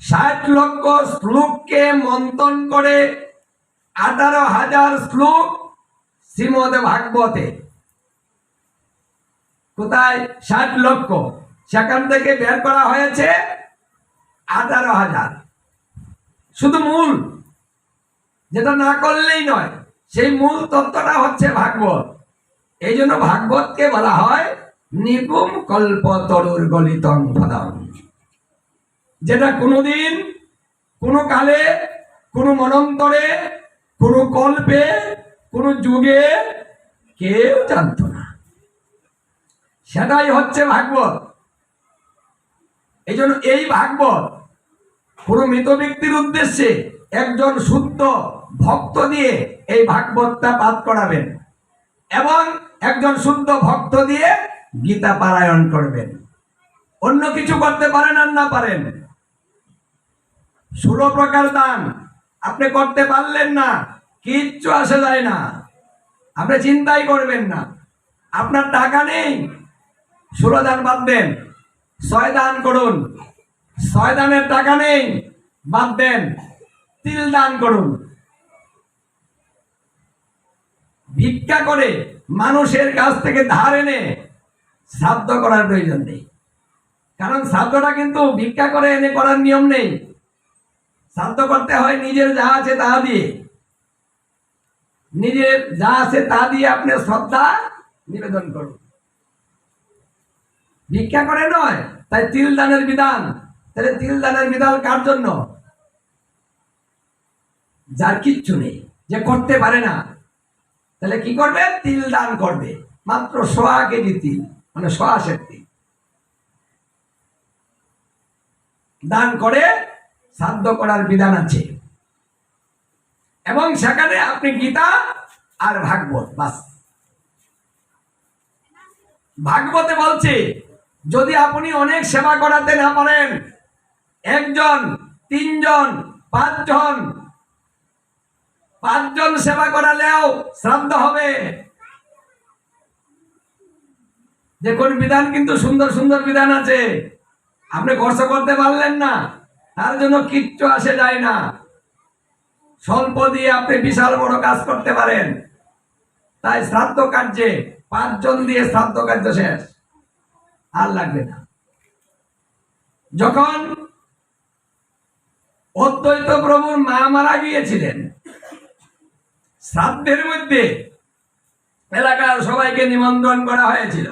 ষাট লক্ষ শ্লোককে মন্থন করে আঠারো হাজার শ্লোক শ্রীমদ ভাগবতে। কোথায়? ষাট লক্ষ। সেখান থেকে বের করা হয়েছে আঠারো হাজার। শুধু মূল। যেটা না করলেই নয়, সেই মূল তত্ত্বটা হচ্ছে ভাগবত। এই জন্য ভাগবতকে বলা হয় নিপুম কল্প তরুর গলিতং ফলম যেটা কোনোদিন, কোনো কালে, কোনো মনন্তরে কোনো কল্পে, কোনো যুগে কেউ জানতো না। সেটাই হচ্ছে ভাগবত। এই জন্য এই ভাগবত কোনো মৃত ব্যক্তির উদ্দেশ্যে একজন শুদ্ধ ভক্ত দিয়ে এই ভাগবতটা পাঠ করাবেন। এবং একজন শুদ্ধ ভক্ত দিয়ে গীতা পারায়ণ করবেন। অন্য কিছু করতে পারেন আর না পারেন। ষোলো প্রকার দান। আপনি করতে পারলেন না, কিচ্ছু আসে যায় না। আপনি চিন্তাই করবেন না। আপনার টাকা নেই। ষোলো দান বাদ দেন। ছয় দান করুন। ছয় দানের টাকা নেই, বাদ দেন। তিল দান করুন। ভিক্ষা করে মানুষের কাছ থেকে ধার এনে শ্রাদ্ধ করার প্রয়োজন নেই। কারণ শ্রাদ্ধটা কিন্তু ভিক্ষা করে এনে করার নিয়ম নেই। শ্রাদ্ধ করতে হয় নিজের যা আছে তা দিয়ে। নিজের যা আছে তা দিয়ে আপনি শ্রদ্ধা নিবেদন করুন। ভিক্ষা করে নয়, তাই তিল দানের বিধান। তাহলে তিল দানের বিধান কার জন্য? যার কিচ্ছু নেই, যে করতে পারে না। তাহলে কি করবে? তিল দান করবে। মাত্র সোয়া কেজি তিল। মানে তিল দান করে, সাধ্য করার বিধান আছে। এবং সেখানে আপনি গীতা আর ভাগবত, বাস। ভাগবতে বলছে, যদি আপনি অনেক সেবা করাতে না পারেন, একজন, তিনজন, পাঁচজন পাঁচজন সেবা করালেও শ্রাদ্ধ হবে। দেখুন বিধান কিন্তু সুন্দর সুন্দর বিধান আছে। আপনি খরচ করতে পারলেন না, তার জন্য কিচ্ছু আসে যায় না। স্বল্প দিয়ে আপনি বিশাল বড় কাজ করতে পারেন। তাই শ্রাদ্ধ কার্যে পাঁচজন দিয়ে শ্রাদ্ধ কার্য শেষ। আর লাগবে না। যখন অদ্বৈত প্রভুর মা মারা গিয়েছিলেন, শ্রাদ্ধের মধ্যে এলাকার সবাইকে নিমন্ত্রণ করা হয়েছিল।